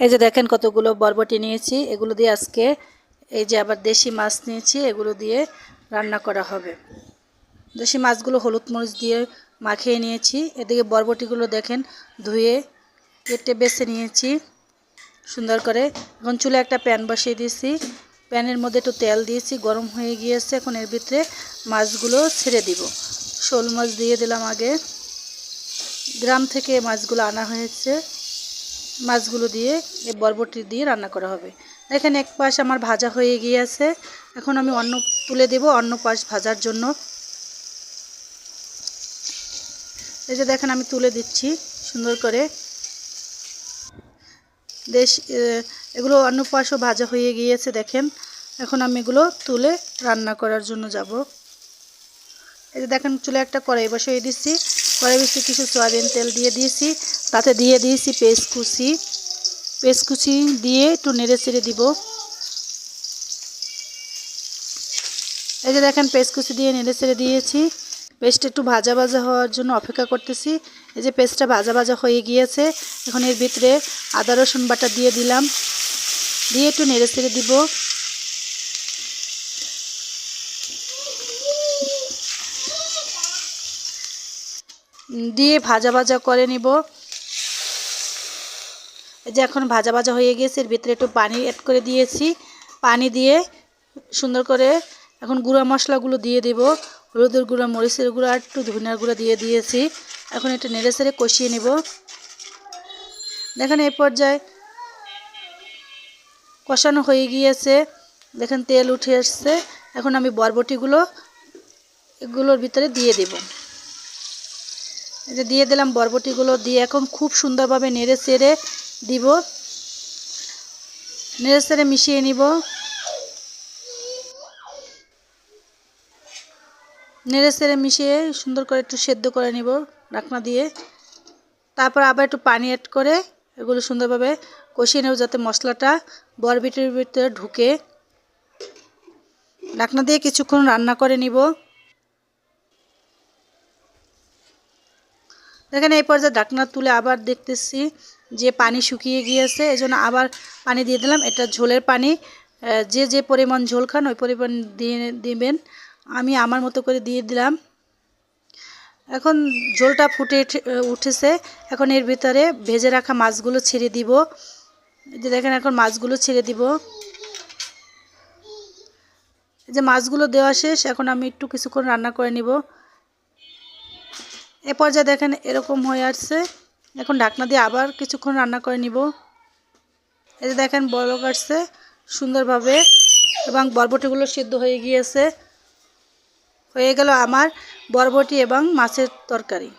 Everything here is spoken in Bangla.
এই যে দেখেন কতগুলো বরবটি নিয়েছি, এগুলো দিয়ে আজকে এই যে আবার দেশি মাছ নিয়েছি, এগুলো দিয়ে রান্না করা হবে। দেশি মাছগুলো হলুদ মরিচ দিয়ে মাখিয়ে নিয়েছি। এদিকে বরবটিগুলো দেখেন ধুয়ে কেটে বেছে নিয়েছি সুন্দর করে। এখন চুলে একটা প্যান বসিয়ে দিয়েছি। প্যানের মধ্যে একটু তেল দিয়েছি, গরম হয়ে গিয়েছে। এখন এর ভিতরে মাছগুলো ছেড়ে দিব। শোল মাছ দিয়ে দিলাম আগে। গ্রাম থেকে মাছগুলো আনা হয়েছে। মাছগুলো দিয়ে এই বরবটি দিয়ে রান্না করা হবে। দেখেন এক পাশ আমার ভাজা হয়ে গিয়েছে। এখন আমি অন্য তুলে দেব অন্য পাশ ভাজার জন্য। এই যে দেখেন আমি তুলে দিচ্ছি সুন্দর করে। দেশ এগুলো অন্য পাশও ভাজা হয়ে গিয়েছে, দেখেন। এখন আমি এগুলো তুলে রান্না করার জন্য যাব। এই যে দেখেন চুলে একটা কড়াই বসিয়ে দিচ্ছি। কড়াই বসে কিছু সয়াবিন তেল দিয়ে দিয়েছি। তাতে দিয়ে দিয়েছি পেস্ট কুচি পেস্ট কুচি দিয়ে একটু নেড়ে চেড়ে দিব। এই যে দেখেন পেস্ট কুচি দিয়ে নেড়ে চেড়ে দিয়েছি। পেস্ট একটু ভাজা ভাজা হওয়ার জন্য অপেক্ষা করতেছি। এই যে পেস্টটা ভাজা ভাজা হয়ে গিয়েছে। এখন এর ভিতরে আদা রসুন বাটা দিয়ে দিলাম। দিয়ে একটু নেড়ে চেড়ে দিব। দিয়ে ভাজা ভাজা করে নিব। যে এখন ভাজা ভাজা হয়ে গিয়েছে এর ভিতরে একটু পানি অ্যাড করে দিয়েছি। পানি দিয়ে সুন্দর করে এখন গুঁড়া মশলাগুলো দিয়ে দেব। হলুদের গুঁড়া, মরিচের গুঁড়া, একটু ধনিয়ার গুঁড়া দিয়ে দিয়েছি। এখন একটু নেড়ে সেড়ে কষিয়ে নেব। দেখেন এই পর্যায়ে কষানো হয়ে গিয়েছে। দেখেন তেল উঠে আসছে এখন আমি বরবটিগুলো, এগুলোর ভিতরে দিয়ে দেব। যে দিয়ে দিলাম বরবটিগুলো, দিয়ে এখন খুব সুন্দরভাবে নেড়ে চেড়ে দিব। নেড়ে চেড়ে মিশিয়ে নিব। নেড়ে চেড়ে মিশিয়ে সুন্দর করে একটু সেদ্ধ করে নিব ঢাকনা দিয়ে। তারপর আবার একটু পানি অ্যাড করে এগুলো সুন্দরভাবে কষিয়ে নেব যাতে মশলাটা বরবিটির ভিতরে ঢুকে। ঢাকনা দিয়ে কিছুক্ষণ রান্না করে নিব। দেখেন এই পর্যায়ে ঢাকনা তুলে আবার দেখতেছি যে পানি শুকিয়ে গিয়েছে এই আবার পানি দিয়ে দিলাম। এটা ঝোলের পানি। যে যে পরিমাণ ঝোল খান, ওই পরিমাণ দিয়ে দিবেন। আমি আমার মতো করে দিয়ে দিলাম। এখন ঝোলটা ফুটে উঠেছে। এখন এর ভিতরে ভেজে রাখা মাছগুলো ছেড়ে দিব। যে দেখেন এখন মাছগুলো ছেড়ে দিব। যে মাছগুলো দেওয়া শেষ, এখন আমি একটু কিছুক্ষণ রান্না করে নিব। এ পর্যায়ে দেখেন এরকম হয়ে আসছে। এখন ঢাকনা দিয়ে আবার কিছুক্ষণ রান্না করে নিব। এই যে দেখেন বড় কাটছে সুন্দরভাবে এবং বরবটিগুলো সিদ্ধ হয়ে গিয়েছে। হয়ে গেল আমার বরবটি এবং মাছের তরকারি।